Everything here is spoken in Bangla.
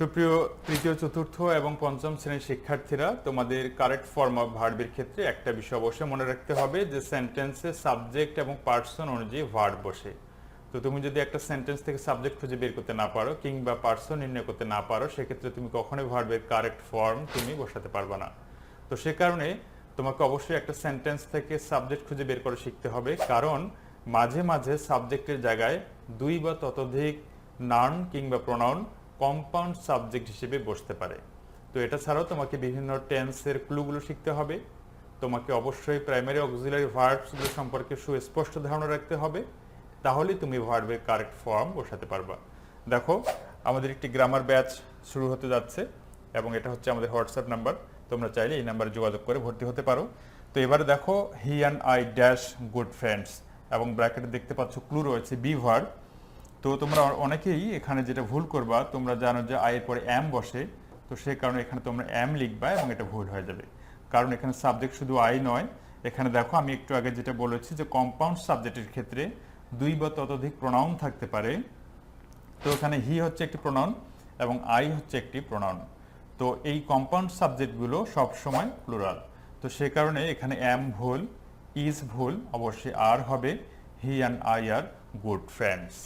সুপ্রিয় তৃতীয়, চতুর্থ এবং পঞ্চম শ্রেণির শিক্ষার্থীরা, তোমাদের কারেক্ট ফর্ম অফ ভার্বের ক্ষেত্রে একটা বিষয় অবশ্যই মনে রাখতে হবে যে সেন্টেন্সে সাবজেক্ট এবং পার্সন অনুযায়ী ভার্ব বসে। তো তুমি যদি একটা সেন্টেন্স থেকে সাবজেক্ট খুঁজে বের করতে না পারো কিংবা পার্সন নির্ণয় করতে না পারো, সেক্ষেত্রে তুমি কখনোই ভার্বের কারেক্ট ফর্ম তুমি বসাতে পারবে না। তো সে কারণে তোমাকে অবশ্যই একটা সেন্টেন্স থেকে সাবজেক্ট খুঁজে বের করে শিখতে হবে। কারণ মাঝে মাঝে সাবজেক্টের জায়গায় দুই বা ততোধিক নাউন কিংবা প্রোনাউন কম্পাউন্ড সাবজেক্ট হিসেবে বসতে পারে। তো এটা ছাড়াও তোমাকে বিভিন্ন টেন্সের ক্লুগুলো শিখতে হবে। তোমাকে অবশ্যই প্রাইমারি অক্সিলারি ভার্বসগুলো সম্পর্কে সুস্পষ্ট ধারণা রাখতে হবে। তাহলেই তুমি ভার্বের কারেক্ট ফর্ম বসাতে পারবা। দেখো, আমাদের একটি গ্রামার ব্যাচ শুরু হতে যাচ্ছে এবং এটা হচ্ছে আমাদের হোয়াটসঅ্যাপ নাম্বার তোমরা চাইলে এই নাম্বারে যোগাযোগ করে ভর্তি হতে পারো। তো এবারে দেখো he and I dash good friends এবং ব্র্যাকেটে দেখতে পাচ্ছ ক্লু রয়েছে বি ভার্ব তো তোমরা অনেকেই এখানে যেটা ভুল করবা, তোমরা জানো যে আয়ের পরে এম বসে, তো সে কারণে এখানে তোমরা এম লিখবা এবং এটা ভুল হয়ে যাবে। কারণ এখানে সাবজেক্ট শুধু আই নয়, এখানে দেখো আমি একটু আগে যেটা বলেছি যে কম্পাউন্ড সাবজেক্টের ক্ষেত্রে দুই বা ততোধিক প্রোনাউন থাকতে পারে। তো এখানে হি হচ্ছে একটি প্রোনাউন এবং আই হচ্ছে একটি প্রোনাউন তো এই কম্পাউন্ড সাবজেক্টগুলো সবসময় প্লুরাল তো সে কারণে এখানে এম ভুল ইজ ভুল, অবশ্যই আর হবে। He and I are good friends